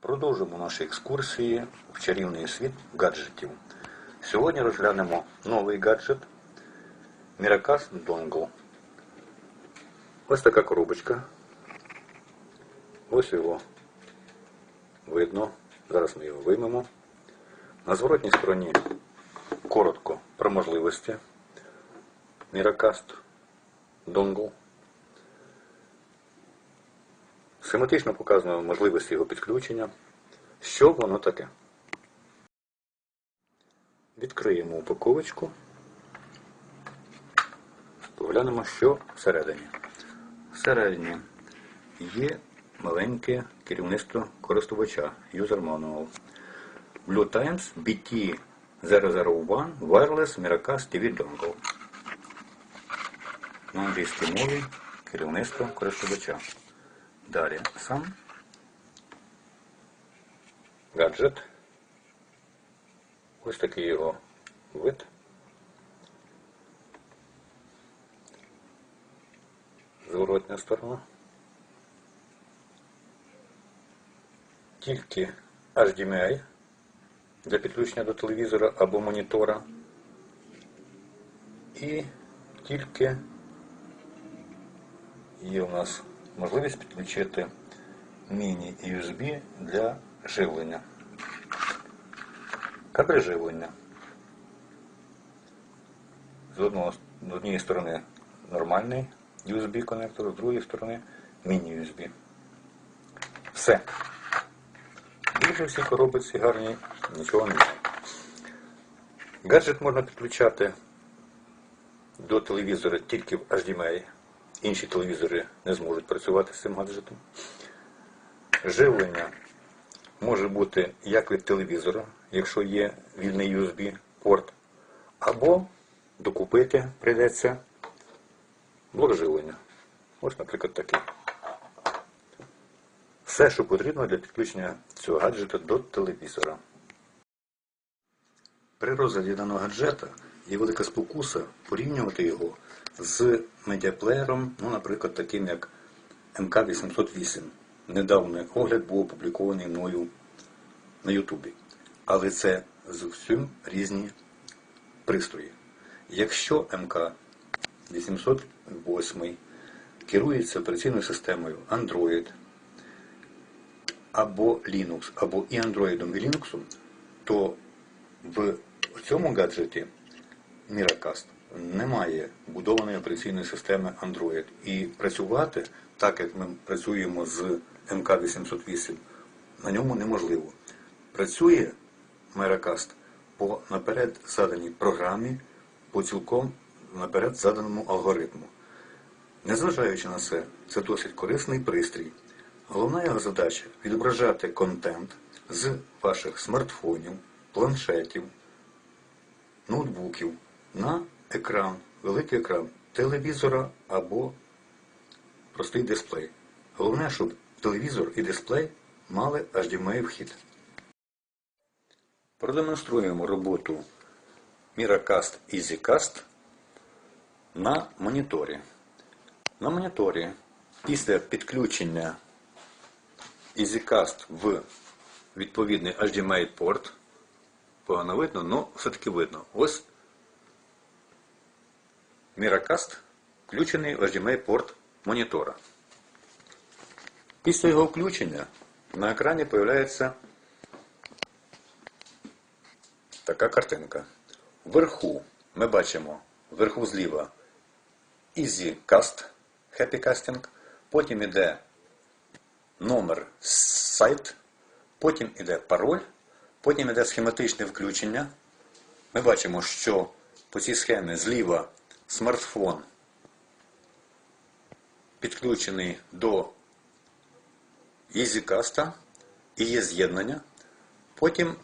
Продовжимо наші екскурсії в чарівний світ гаджетів. Сьогодні розглянемо новий гаджет Miracast Dongle. Ось така коробочка. Ось його видно. Зараз ми його виймемо. На зворотній стороні коротко про можливості Miracast Dongle. Схематично показано можливості його підключення. Що воно таке? Відкриємо упаковочку. Поглянемо, що всередині. Всередині є маленьке керівництво користувача User Manual. Blue Times BT001 Wireless Miracast TV Dongle. На англійській мові керівництво користувача. Далі сам гаджет. Ось такий його вид. Зворотня сторона. Тільки HDMI для підключення до телевізора або монітора. І тільки є у нас можливість підключити міні-USB для живлення. Кабель живлення. З, однієї сторони нормальний USB коннектор, з другої сторони міні-USB. Все. Більше всі коробиці гарні, нічого немає. Гаджет можна підключати до телевізора тільки в HDMI. Інші телевізори не зможуть працювати з цим гаджетом. Живлення може бути як від телевізора, якщо є вільний USB-порт, або докупити прийдеться блок живлення. Ось, наприклад, такий. Все, що потрібно для підключення цього гаджета до телевізора. При розгляді даного гаджета є велика спокуса порівнювати його з медіаплеєром, ну, наприклад, таким як МК-808. Недавно огляд був опублікований мною на Ютубі. Але це зовсім різні пристрої. Якщо МК-808 керується операційною системою Android або Linux, або і Android, і Linux, то в цьому гаджеті Miracast немає будованої операційної системи Android. І працювати так, як ми працюємо з МК-808, на ньому неможливо. Працює Miracast по наперед заданій програмі, по цілком наперед заданому алгоритму. Незважаючи на це, це досить корисний пристрій. Головна його задача відображати контент з ваших смартфонів, планшетів, ноутбуків на екран, великий екран телевізора або простий дисплей. Головне, щоб телевізор і дисплей мали HDMI вхід. Продемонструємо роботу Miracast EasyCast на моніторі. На моніторі після підключення EasyCast в відповідний HDMI порт, погано видно, але все-таки видно. Ось Miracast включений в HDMI порт монітора. Після його включення на екрані з'являється така картинка. Вверху ми бачимо вверху зліва EasyCast, Happy Casting, потім іде номер сайт, потім іде пароль, потім іде схематичне включення. Ми бачимо, що по цій схемі зліва смартфон підключений до EasyCast і є з'єднання. Потім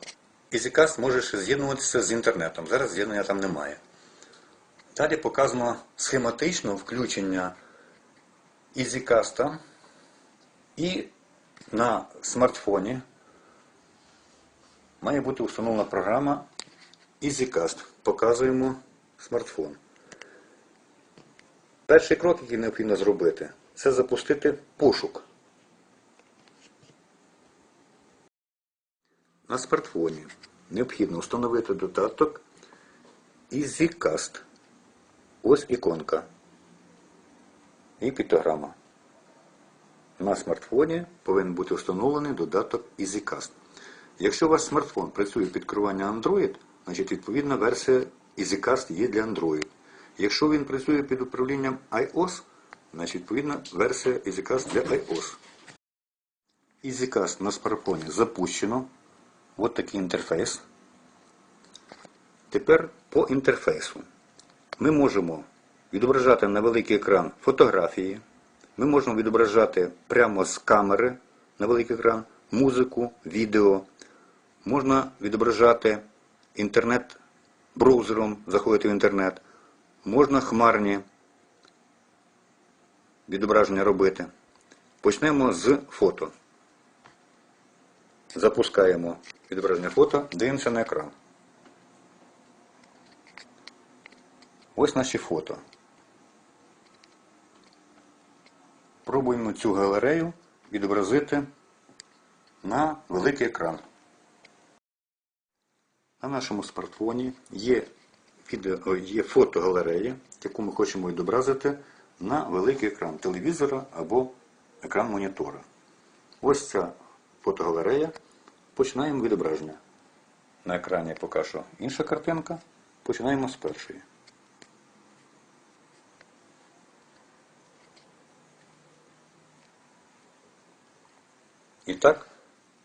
EasyCast може ще з'єднуватися з інтернетом. Зараз з'єднання там немає. Далі показано схематично включення EasyCast і на смартфоні має бути встановлена програма EasyCast. Показуємо смартфон. Перший крок, який необхідно зробити, це запустити пошук. на смартфоні необхідно встановити додаток EasyCast. Ось іконка. І піктограма. На смартфоні повинен бути встановлений додаток EasyCast. Якщо у вас смартфон працює під керування Android, значить відповідна версія EasyCast є для Android. Якщо він працює під управлінням iOS, значить відповідна версія EasyCast для iOS. EasyCast на смартфоні запущено. Ось такий інтерфейс. Тепер по інтерфейсу. Ми можемо відображати на великий екран фотографії. Ми можемо відображати прямо з камери на великий екран музику, відео. Можна відображати інтернет браузером, заходити в інтернет. Можна хмарні відображення робити. Почнемо з фото. Запускаємо відображення фото, дивимося на екран. Ось наші фото. Пробуємо цю галерею відобразити на великий екран. На нашому смартфоні є, відео, є фотогалерея, яку ми хочемо відобразити на великий екран телевізора або екран монітора. Ось ця фотогалерея. Починаємо відображення. На екрані поки що інша картинка. Починаємо з першої. І так,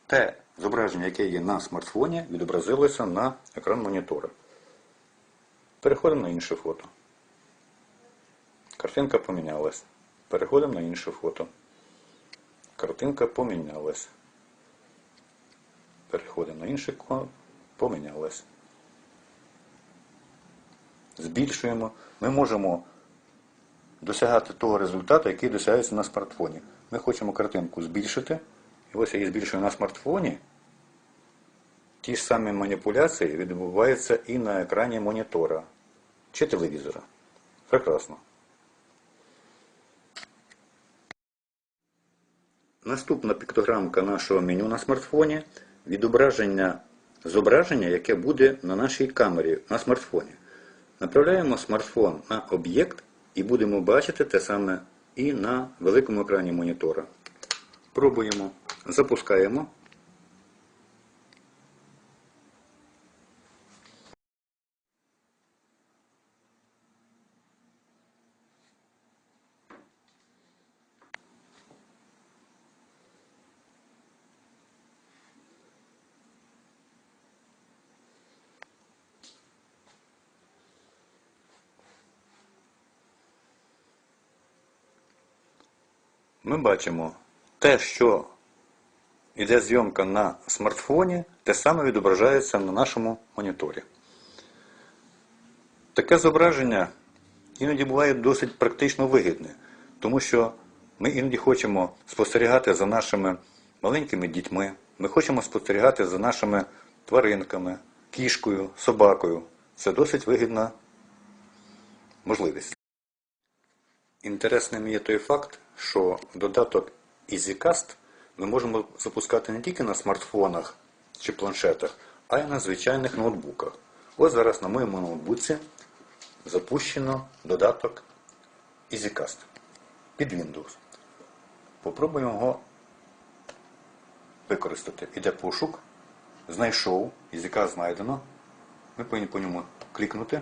те зображення, яке є на смартфоні, відобразилося на екран монітора. Переходимо на інше фото. Картинка помінялась. Переходимо на інше фото. Картинка помінялась. Переходимо на інше ко- помінялась. Збільшуємо. Ми можемо досягати того результату, який досягається на смартфоні. Ми хочемо картинку збільшити. І ось я її збільшую на смартфоні. Ті ж самі маніпуляції відбуваються і на екрані монітора чи телевізора. Прекрасно. Наступна піктограмка нашого меню на смартфоні відображення зображення, яке буде на нашій камері на смартфоні. Направляємо смартфон на об'єкт і будемо бачити те саме і на великому екрані монітора. Пробуємо, запускаємо. Ми бачимо те, що йде зйомка на смартфоні, те саме відображається на нашому моніторі. Таке зображення іноді буває досить практично вигідне, тому що ми іноді хочемо спостерігати за нашими маленькими дітьми, ми хочемо спостерігати за нашими тваринками, кішкою, собакою. Це досить вигідна можливість. Інтересним є той факт, що додаток EasyCast ми можемо запускати не тільки на смартфонах чи планшетах, а й на звичайних ноутбуках. Ось зараз на моєму ноутбуці запущено додаток EasyCast під Windows. Попробуємо його використати. Іде пошук, знайшов, EasyCast знайдено. Ми повинні по ньому клікнути.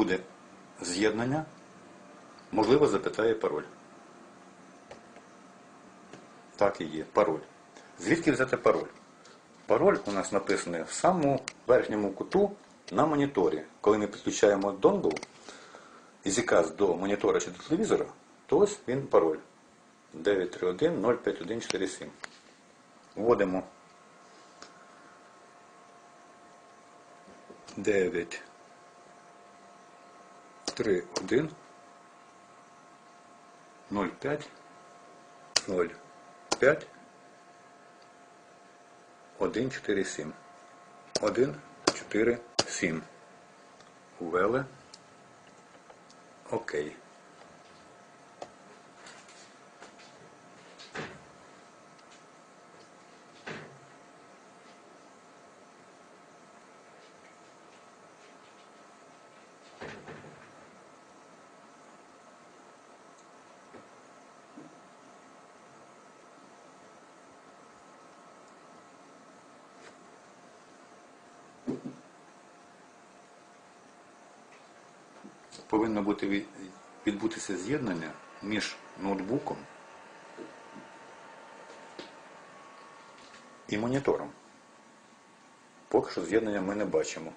Буде з'єднання, можливо, запитає пароль. Так і є, пароль. Звідки взяти пароль? Пароль у нас написаний в самому верхньому куту на моніторі. Коли ми підключаємо донгл EasyCast до монітора чи до телевізора, то ось він пароль 931 05147. Вводимо 9 3, 1, 0, 5, 0, 5, 1, 4, 7. 1, 4, 7. Ввели. Окей. Повинно бути від- відбутися з'єднання між ноутбуком і монітором. Поки що з'єднання ми не бачимо.